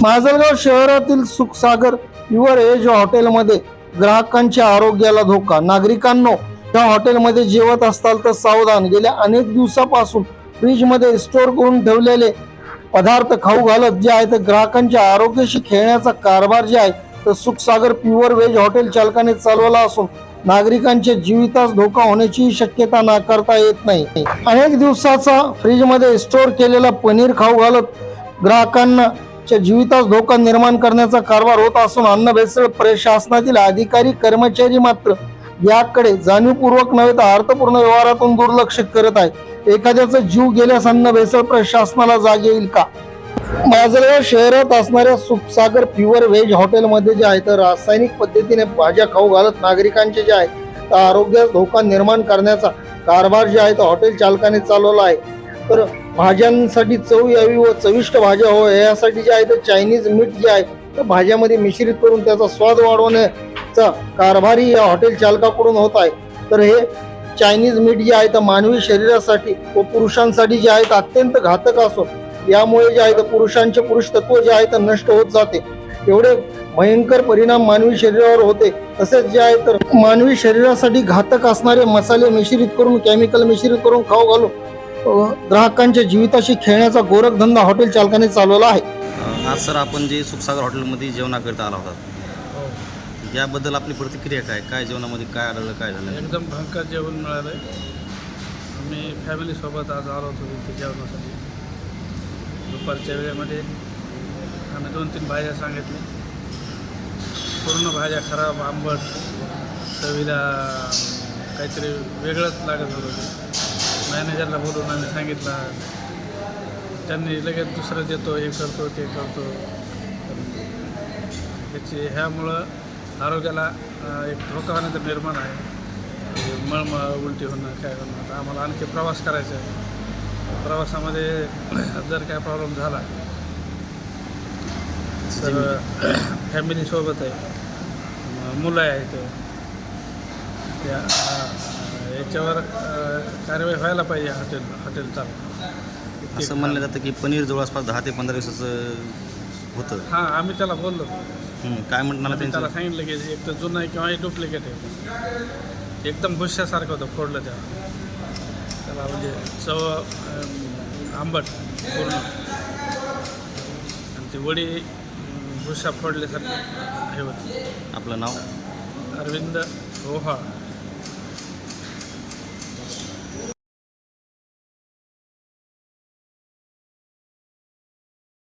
माजलगाव शहरातील Sukhsagar pure age हॉटेलमध्ये ग्राहकांच्या आरोग्याला धोका नागरिकांनो त्या हॉटेलमध्ये जेवत असताल तर सावधान. गेल्या अनेक दिवसापासून फ्रीजमध्ये स्टोअर करून ठेवलेले पदार्थ खाऊ घालत जे आहे तर ग्राहकांच्या आरोग्याशी खेळण्याचा कारभार जे आहे तर सुखसागर प्युअर व्हेज हॉटेल चालकाने चालवला असून नागरिकांच्या जीवितास धोका होण्याची शक्यता नाकारता येत नाही. अनेक दिवसाचा फ्रीजमध्ये स्टोअर केलेला पनीर खाऊ घालत ग्राहकांना च्या जीवितास धोका निर्माण करण्याचा कारभार होत असून अन्न भेसळ प्रशासनातील अधिकारी कर्मचारी मात्र याकडे जाणीवपूर्वक नव्हे तर अर्थपूर्ण व्यवहारातून दुर्लक्ष करत आहे एखाद्याचा जीव गेल्यास अन्न भेसळ प्रशासनाला जाग येईल का? माजलगाव शहरात असणाऱ्या सुखसागर प्युअर व्हेज हॉटेलमध्ये जे आहे तर रासायनिक पद्धतीने भाज्या खाऊ घालत नागरिकांचे जे आहे तर आरोग्यास धोका निर्माण करण्याचा कारभार जे आहे तो हॉटेल चालकाने चालवला आहे. तर भाज्यांसाठी चव यावी व चविष्ट भाज्या हो यासाठी जे आहे तर चायनीज मीठ जे आहे तर भाज्यामध्ये मिश्रित करून त्याचा स्वाद वाढवण्याचा कारभारी या हॉटेल चालकाकडून होत आहे. तर हे चायनीज मीठ जे आहे तर मानवी शरीरासाठी व पुरुषांसाठी जे आहे तर अत्यंत घातक असो. यामुळे जे आहे तर पुरुषांचे पुरुष तत्व जे आहे तर नष्ट होत जाते. एवढे भयंकर परिणाम मानवी शरीरावर होते. तसेच जे आहे तर मानवी शरीरासाठी घातक असणारे मसाले मिश्रित करून केमिकल मिश्रित करून खाऊ घालून ग्राहकांच्या जीविताशी खेळण्याचा गोरखधंदा हॉटेल चालकाने चालवला आहे. आज सर आपण जे सुखसागर हॉटेलमध्ये जेवणाकरिता आला होता याबद्दल आपली प्रतिक्रिया काय? काय जेवणामध्ये काय आढळलं काय झालं? एकदम भयंकर जेवण मिळालं आहे आम्ही फॅमिलीसोबत आज आलो होतो इथे जेवणासाठी. दुपारच्या वेळेमध्ये आम्ही दोन तीन भाज्या सांगितल्या. पूर्ण भाज्या खराब आंबट चवीला काहीतरी वेगळंच लागत होतं. मॅनेजरला बोलून आम्ही सांगितलं त्यांनी लगेच दुसरं देतो हे करतो ते करतो. त्याची ह्यामुळं आरोग्याला एक धोका होण्याचं निर्माण आहे. मळमळ उलटी होणं काय होणं तर आम्हाला आणखी प्रवास करायचा आहे. प्रवासामध्ये जर काय प्रॉब्लेम झाला तर फॅमिलीसोबत आहे. मुलं आहेत. त्या याच्यावर कारवाई व्हायला पाहिजे हॉटेल हॉटेल चालू असं म्हणलं जातं की पनीर जवळपास दहा ते पंधरा दिवसाचं होतं. हां आम्ही त्याला बोललो. काय आम्ही त्याला सांगितलं की एक तर जुनं आहे किंवा डुप्लिकेट आहे. एकदम भुश्यासारखं होतं फोडलं त्याला. त्याला म्हणजे चव आंबट पूर्ण. आणि ती वडी भुसा फोडल्यासारखं हे होतं. आपलं नाव? अरविंद रोहा